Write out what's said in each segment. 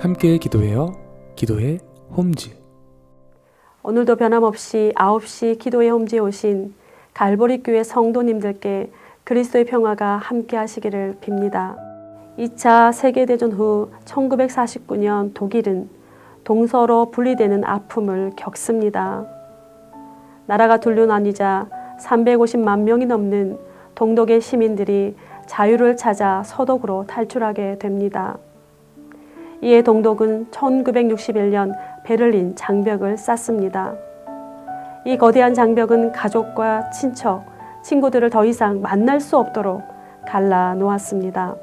함께 기도해요. 기도해 홈즈. 오늘도 변함없이 9시 기도의 홈지에 오신 갈보리 교회 성도님들께 그리스도의 평화가 함께 하시기를 빕니다. 2차 세계대전 후 1949년 독일은 동서로 분리되는 아픔을 겪습니다. 나라가 둘로 나뉘자 350만 명이 넘는 동독의 시민들이 자유를 찾아 서독으로 탈출하게 됩니다. 이에 동독은 1961년 베를린 장벽을 쌓습니다. 이 거대한 장벽은 가족과 친척, 친구들을 더 이상 만날 수 없도록 갈라 놓았습니다.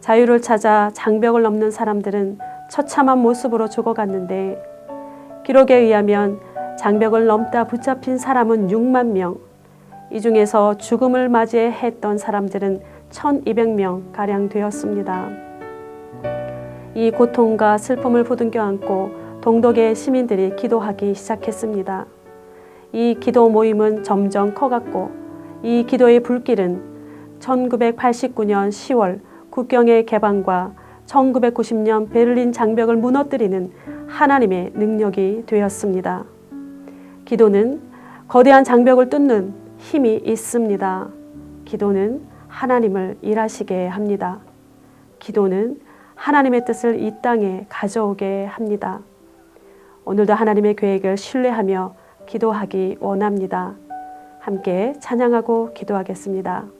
자유를 찾아 장벽을 넘는 사람들은 처참한 모습으로 죽어갔는데 기록에 의하면 장벽을 넘다 붙잡힌 사람은 6만 명, 이 중에서 죽음을 맞이했던 사람들은 1200명 가량 되었습니다. 이 고통과 슬픔을 부둥켜 안고 동독의 시민들이 기도하기 시작했습니다. 이 기도 모임은 점점 커갔고 이 기도의 불길은 1989년 10월 국경의 개방과 1990년 베를린 장벽을 무너뜨리는 하나님의 능력이 되었습니다. 기도는 거대한 장벽을 뚫는 힘이 있습니다. 기도는 하나님을 일하시게 합니다. 기도는 하나님의 뜻을 이 땅에 가져오게 합니다. 오늘도 하나님의 계획을 신뢰하며 기도하기 원합니다. 함께 찬양하고 기도하겠습니다.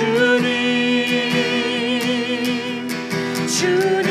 주님 주님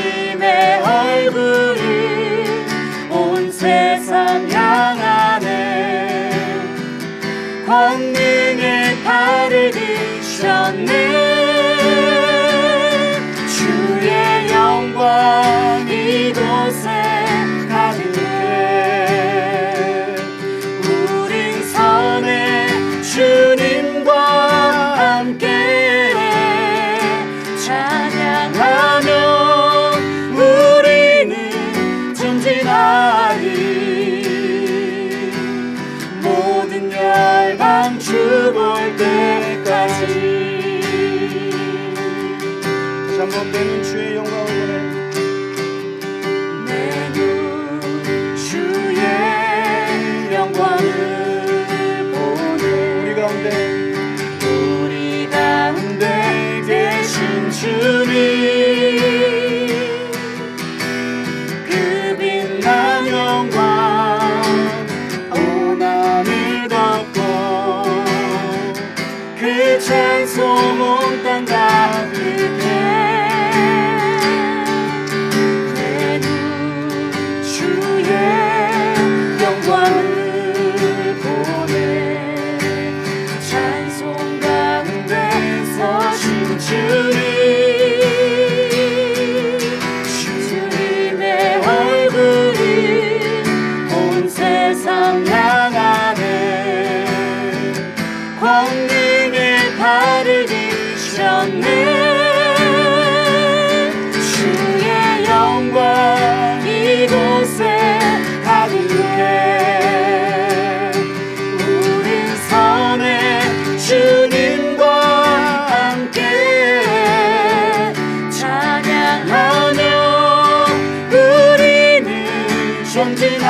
다시 한번 내눈 주의 영광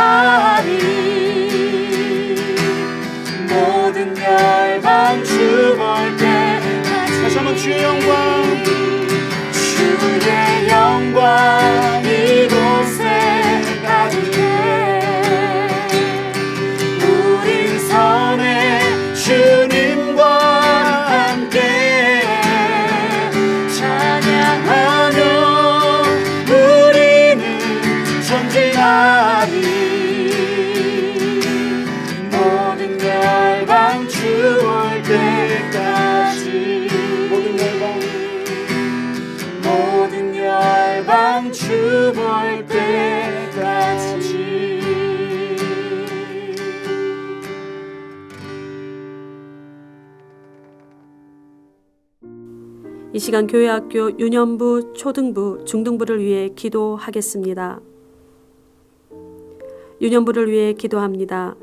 전진하리 모든 열방 주볼 때 다시 한번 주의 영광. 주의 영광 주볼 때까지 이 시간 교회학교 유년부, 초등부, 중등부를 위해 기도하겠습니다. 유년부를 위해 기도합니다.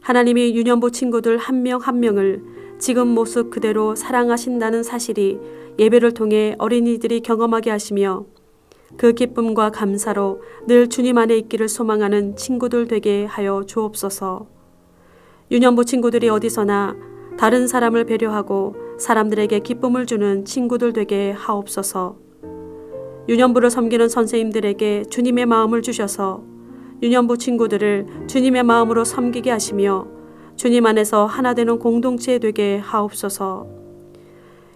하나님이 유년부 친구들 한 명한 명을 지금 모습 그대로 사랑하신다는 사실이 예배를 통해 어린이들이 경험하게 하시며 그 기쁨과 감사로 늘 주님 안에 있기를 소망하는 친구들 되게 하여 주옵소서. 유년부 친구들이 어디서나 다른 사람을 배려하고 사람들에게 기쁨을 주는 친구들 되게 하옵소서. 유년부를 섬기는 선생님들에게 주님의 마음을 주셔서 유년부 친구들을 주님의 마음으로 섬기게 하시며 주님 안에서 하나 되는 공동체 되게 하옵소서.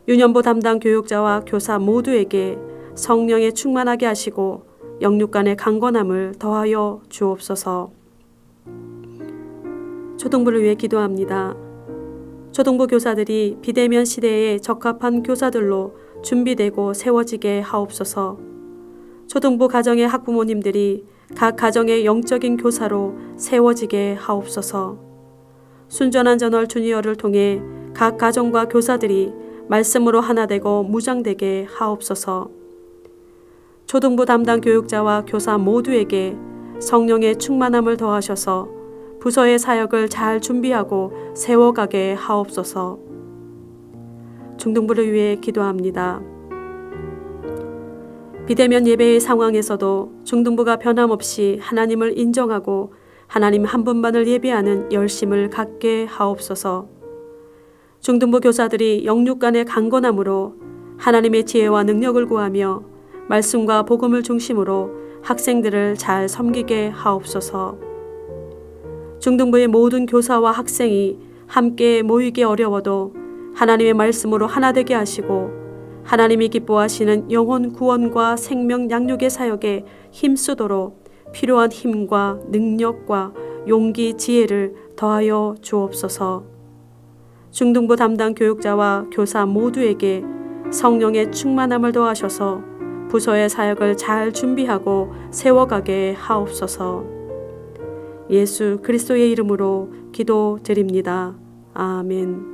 유년부 담당 교육자와 교사 모두에게 성령에 충만하게 하시고 영육 간의 강건함을 더하여 주옵소서. 초등부를 위해 기도합니다. 초등부 교사들이 비대면 시대에 적합한 교사들로 준비되고 세워지게 하옵소서. 초등부 가정의 학부모님들이 각 가정의 영적인 교사로 세워지게 하옵소서. 순전한 전월 주니어를 통해 각 가정과 교사들이 말씀으로 하나 되고 무장되게 하옵소서. 초등부 담당 교육자와 교사 모두에게 성령의 충만함을 더하셔서 부서의 사역을 잘 준비하고 세워가게 하옵소서. 중등부를 위해 기도합니다. 비대면 예배의 상황에서도 중등부가 변함없이 하나님을 인정하고 하나님 한 분만을 예배하는 열심을 갖게 하옵소서. 중등부 교사들이 영육간의 강건함으로 하나님의 지혜와 능력을 구하며 말씀과 복음을 중심으로 학생들을 잘 섬기게 하옵소서. 중등부의 모든 교사와 학생이 함께 모이기 어려워도 하나님의 말씀으로 하나 되게 하시고 하나님이 기뻐하시는 영혼 구원과 생명 양육의 사역에 힘쓰도록 필요한 힘과 능력과 용기, 지혜를 더하여 주옵소서. 중등부 담당 교육자와 교사 모두에게 성령의 충만함을 더하셔서 부서의 사역을 잘 준비하고 세워가게 하옵소서. 예수 그리스도의 이름으로 기도드립니다. 아멘.